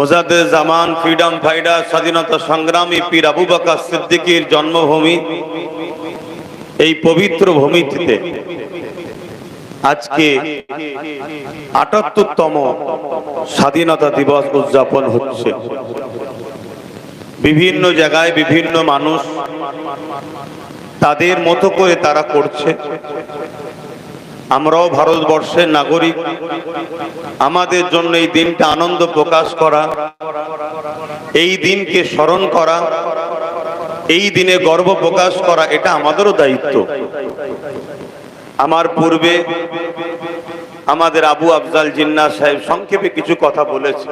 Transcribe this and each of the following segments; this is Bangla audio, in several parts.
মোজাদের জামান, ফ্রিডম ফাইডার স্বাধীনতা সংগ্রামী পীর আবু বাকা সিদ্দিকীর জন্মভূমি এই পবিত্র ভূমিতে আজকে আটাত্তরতম স্বাধীনতা দিবস উদযাপন হচ্ছে। বিভিন্ন জায়গায় বিভিন্ন মানুষ তাদের মতো করে তারা করছে। আমরাও ভারতবর্ষের নাগরিক। আমাদের জন্য এই দিনটা আনন্দ প্রকাশ করা, এই দিনকে স্মরণ করা, এই দিনে গর্ব প্রকাশ করা, এটা আমাদেরও দায়িত্ব। আমার পূর্বে আমাদের আবু আফজাল জিন্না সাহেব সংক্ষেপে কিছু কথা বলেছে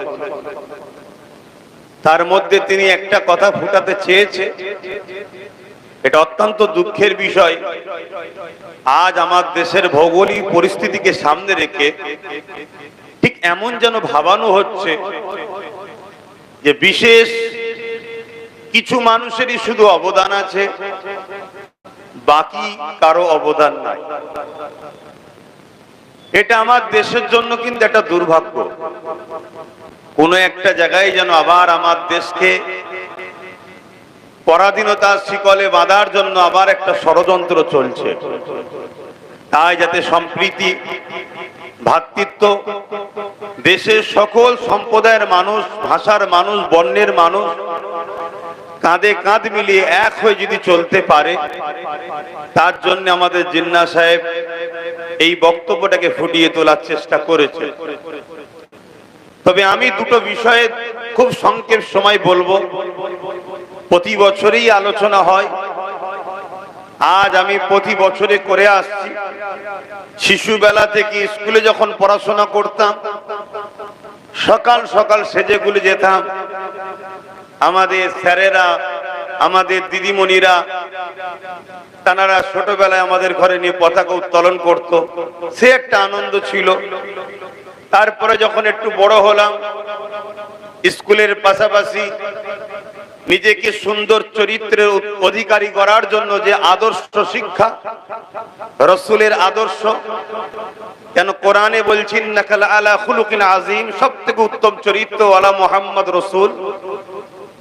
তার মধ্যে তিনি একটা কথা ফুটাতে চেয়েছে এটা অত্যন্ত দুঃখের বিষয়। আজ আমার দেশের ভৌগোলিক পরিস্থিতিকে সামনে রেখে ঠিক এমন যেন ভাবানো হচ্ছে যে বিশেষ কিছু মানুষেরই শুধু অবদান আছে, বাকি কারও অবদান নাই। এটা আমার দেশের জন্য কিন্তু একটা দুর্ভাগ্য। কোন একটা জায়গায় যেন আবার আমার দেশকে পরাধীনতার শিকলে বাঁধার জন্য আবার একটা ষড়যন্ত্র চলছে। তাই যাতে সম্প্রীতি ভ্রাতৃত্ব দেশের সকল সম্প্রদায়ের মানুষ, ভাষার মানুষ, বর্ণের মানুষ কাঁধে কাঁধ মিলিয়ে এক হয়ে যদি চলতে পারে, তার জন্য আমাদের জিন্না সাহেব এই বক্তব্যটাকে ফুটিয়ে তোলার চেষ্টা করেছে। তবে আমি দুটো বিষয়ে খুব সংক্ষেপ সময় বলব। প্রতি বছরেই আলোচনা হয়। আজ আমি প্রতি বছরে করে আসছি। শিশুবেলা থেকে স্কুলে যখন পড়াশোনা করতাম, সকাল সকাল সেজেগুলি যেতাম। আমাদের স্যারেরা, আমাদের দিদিমণিরা তানারা ছোটবেলায় আমাদের ঘরে নিয়ে পতাকা উত্তোলন করত। সে একটা আনন্দ ছিল। তারপরে যখন একটু বড় হলাম, স্কুলের পাশাপাশি নিজেকে সুন্দর চরিত্রের অধিকারী করার জন্য যে আদর্শ শিক্ষা, রসুলের আদর্শ, কেন কোরআনে বলছেন নাকাল আলা খুলুকিন আজিম সব থেকে উত্তম চরিত্র আলা মোহাম্মদ রসুল।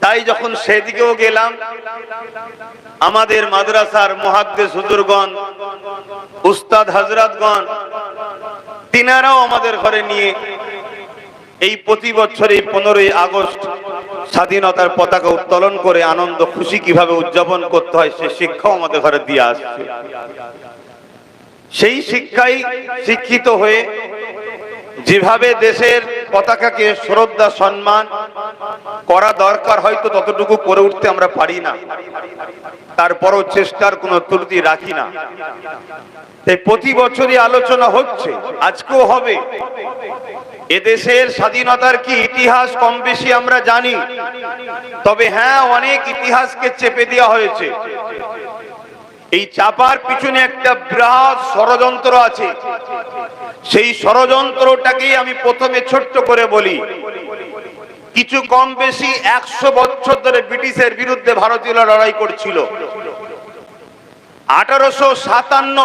তাই যখন সেদিকেও গেলাম, আমাদের মাদ্রাসার মহাদ্দেশ হুজুরগণ, উস্তাদ হাজরাতগণ, তিনারাও আমাদের ঘরে নিয়ে এই প্রতি বছর পনেরোই আগস্ট স্বাধীনতার পতাকা উত্তোলন করে আনন্দ, খুশি কীভাবে উদযাপন করতে হয়, সে শিক্ষাও আমাদের ঘরে দিয়ে আসছে। সেই শিক্ষাই শিক্ষিত হয়ে যেভাবে দেশের পতাকাকে শ্রদ্ধা, সম্মান করা দরকার, হয়তো ততটুকু করে উঠতে আমরা পারি না। তারপরও চেষ্টার কোনো ত্রুটি রাখি না। তাই প্রতি বছরই আলোচনা হচ্ছে, আজকেও হবে। এদেশের স্বাধীনতার কি ইতিহাস কম বেশি আমরা জানি? তবে হ্যাঁ অনেক ইতিহাসকে চেপে দেওয়া হয়েছে। এই চাপার পিছনে একটা বিরাট ষড়যন্ত্র আছে। সেই ষড়যন্ত্রটাকেই আমি প্রথমে ছোট্ট করে বলি। কিছু কম বেশি একশো বছর ধরে ব্রিটিশের বিরুদ্ধে ভারতীয়রা লড়াই করছিল। আঠারোশো সাতান্ন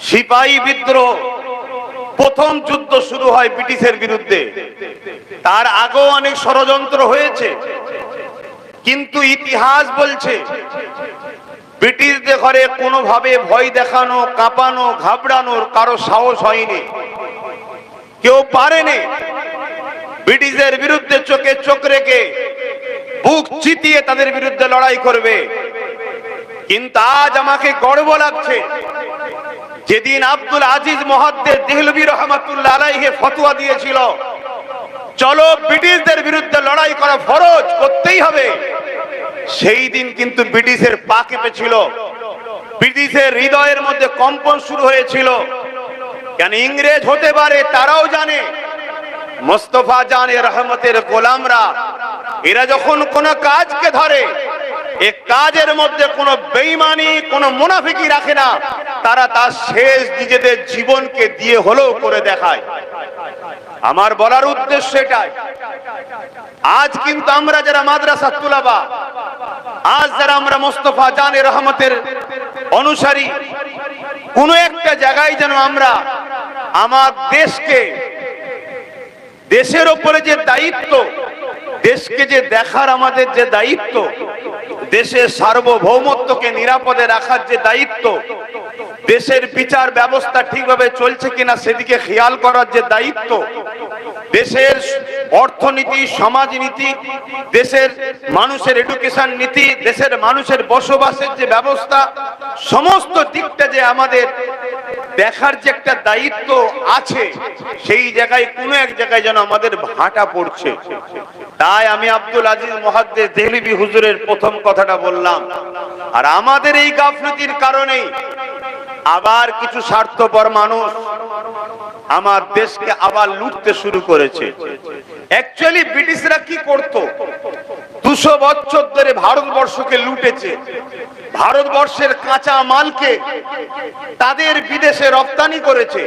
সিপাহী বিদ্রোহ প্রথম যুদ্ধ শুরু হয় ব্রিটিশের বিরুদ্ধে। তার আগেও অনেক ষড়যন্ত্র হয়েছে। কিন্তু ইতিহাস বলছে, ব্রিটিশদের ঘরে কোনোভাবে ভয় দেখানো, কাঁপানো, ঘাবড়ানোর কারও সাহস হয়নি। কেউ পারেনি ব্রিটিশের বিরুদ্ধে চোখে চোখ রেখে বুক চিতিয়ে তাদের বিরুদ্ধে লড়াই করবে। কিন্তু আজ আমাকে গর্ব লাগছে যেদিন আব্দুল আজিজ মহাদ্দের দেহলবী রহমাতুল্লাহ আলাইহে ফতোয়া দিয়েছিল, চলো ব্রিটিশদের বিরুদ্ধে লড়াই করা ফরজ, করতেই হবে। সেই দিন কিন্তু ব্রিটিশের পা কেঁপেছিল ব্রিটিশের হৃদয়ের মধ্যে কম্পন শুরু হয়েছিল। কেন ইংরেজ হতে পারে তারাও জানে। মোস্তফা জানে রহমতের গোলামরা। এরা যখন কোন কাজকে ধরে, এ কাজের মধ্যে কোনো বেইমানি কোনো মুনাফিকি রাখে না। তারা তার শেষ নিজেদের জীবনকে দিয়ে হলেও করে দেখায়। আমার বলার উদ্দেশ্য এটাই। আজ কিন্তু আমরা যারা মাদ্রাসা তুলাবা, আজ যারা আমরা মোস্তফা জানে রহমতের অনুসারী, কোন একটা জায়গায় যেন আমরা আমার দেশকে, দেশের ওপরে যে দায়িত্ব, দেশকে যে দেখার আমাদের যে দায়িত্ব, দেশের সার্বভৌমত্বকে নিরাপদে রাখার যে দায়িত্ব দেশের বিচার ব্যবস্থা ঠিকভাবে চলছে কিনা সেদিকে খেয়াল করার যে দায়িত্ব, দেশের অর্থনীতি, সমাজনীতি, দেশের মানুষের এডুকেশন নীতি, দেশের মানুষের বসবাসের যে ব্যবস্থা, সমস্ত দিকটা যে আমাদের দেখার যে একটা দায়িত্ব আছে, সেই জায়গায় কোনো এক জায়গায় যেন আমাদের ভাটা পড়ছে। তাই আমি আব্দুল আজিজ মহাদ্দেশ দেহলিবি হুজুরের প্রথম কথাটা বললাম। আর আমাদের এই গাফলতির কারণেই আবার কিছু স্বার্থপর মানুষ আমার দেশকে আবার লুটতে শুরু করেছে। অ্যাকচুয়ালি ব্রিটিশরা কি করত? দুশো বছর ধরে ভারতবর্ষকে লুটেছে। ভারতবর্ষের কাঁচা মালকে তাদের বিদেশে রপ্তানি করেছে।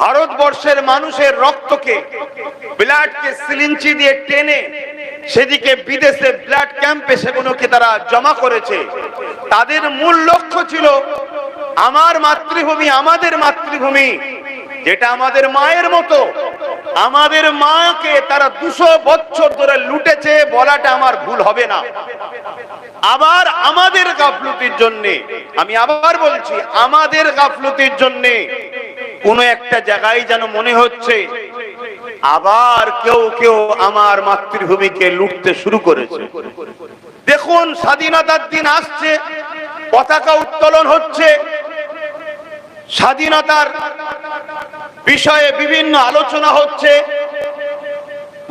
ভারতবর্ষের মানুষের রক্তকে ব্লাডকে সিলিঞ্চি দিয়ে টেনে সেদিকে বিদেশে ব্লাড ক্যাম্পে সেগুলোকে তারা জমা করেছে। তাদের মূল লক্ষ্য ছিল আমার মাতৃভূমি, আমাদের মাতৃভূমি, যেটা আমাদের মায়ের মতো। আমাদের মাকে তারা দুশো বছর ধরে লুটেছে, বলাটা আমার ভুল হবে না। আবার আমাদের গাফলতির জন্য, আমি আবার বলছি, আমাদের গাফলতির জন্য কোন একটা জায়গায় যেন মনে হচ্ছে, আবার কেউ কেউ আমার মাতৃভূমিকে লুটতে শুরু করেছে। দেখুন, স্বাধীনতার দিন আসছে পতাকা উত্তোলন হচ্ছে। স্বাধীনতার বিষয়ে বিভিন্ন আলোচনা হচ্ছে।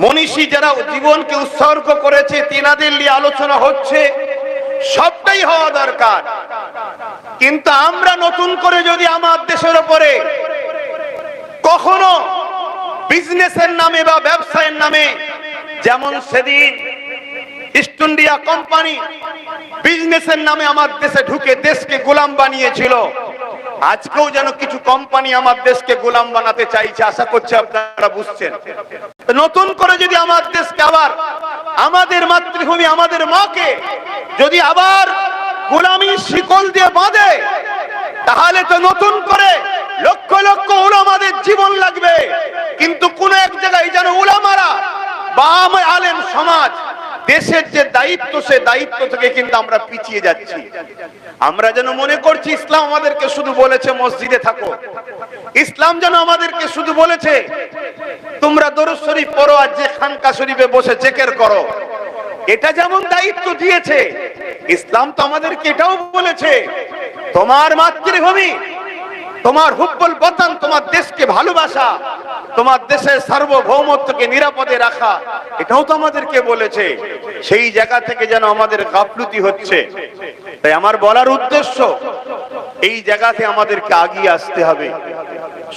মনীষী যারা জীবনকে উৎসর্গ করেছে, তিনাদের নিয়ে আলোচনা হচ্ছে। সবটাই হওয়া দরকার। কিন্তু আমরা নতুন করে যদি আমার দেশের ওপরে কখনো বিজনেসের নামে বা ব্যবসায়ের নামে, যেমন সেদিন ইস্ট ইন্ডিয়া কোম্পানি বিজনেসের নামে আমার দেশে ঢুকে দেশকে গোলাম বানিয়েছিল। আজকেও যেন কিছু কোম্পানি আমার দেশকে গোলাম বানাতে চাইছে, আশা করছে আপনারা বুঝছেন। নতুন করে যদি আমার দেশকে আবার, আমাদের মাতৃভূমি, আমাদের মাকে যদি আবার গোলামি শিকল দিয়ে বাঁধে, তাহলে তো নতুন করে লক্ষ লক্ষ উলামাদের জীবন লাগবে। কিন্তু কোন এক জায়গায় যেন উলামারা বা আলেম সমাজ দেশের যে দায়িত্ব, সে দায়িত্ব থেকে কিন্তু আমরা পিছিয়ে যাচ্ছি। আমরা যেন মনে করছি ইসলাম আমাদেরকে শুধু বলেছে মসজিদে থাকো। ইসলাম যেন আমাদেরকে শুধু বলেছে, তোমরা দরুদ শরীফ পড়ো আর যে খানকা শরীফে বসে জেকের করো। এটা যেমন দায়িত্ব দিয়েছে, ইসলাম তো আমাদেরকে এটাও বলেছে, তোমার মাতৃভূমি তোমার হুব্বল বতন তোমার দেশকে ভালোবাসা, তোমার দেশের সার্বভৌমত্বকে নিরাপদে রাখা, এটাও তো আমাদেরকে বলেছে। সেই জায়গা থেকে যেন আমাদের গাফলুতি হচ্ছে। তাই আমার বলার উদ্দেশ্য, এই জায়গাতে আমাদেরকে আগিয়ে আসতে হবে।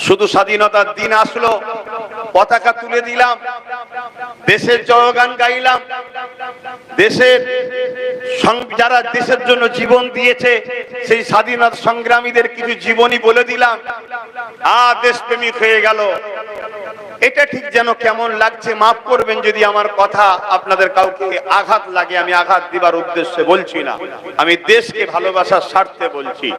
শুধু স্বাধীনতার দিন আসলো পতাকা তুলে দিলাম, দেশের জয়গান গাইলাম, দেশের যারা দেশের জন্য জীবন দিয়েছে, সেই স্বাধীনতা সংগ্রামীদের কিছু জীবনী বলে দিলাম। আ, দেশপ্রেমিক হয়ে গেল। এটা ঠিক যেন কেমন লাগছে, মাফ করবেন যদি আমার কথা আপনাদের কাউকে আঘাত লাগে, আমি আঘাত দিবার উদ্দেশ্যে বলছি না। আমি দেশকে ভালোবাসার স্বার্থে বলছি।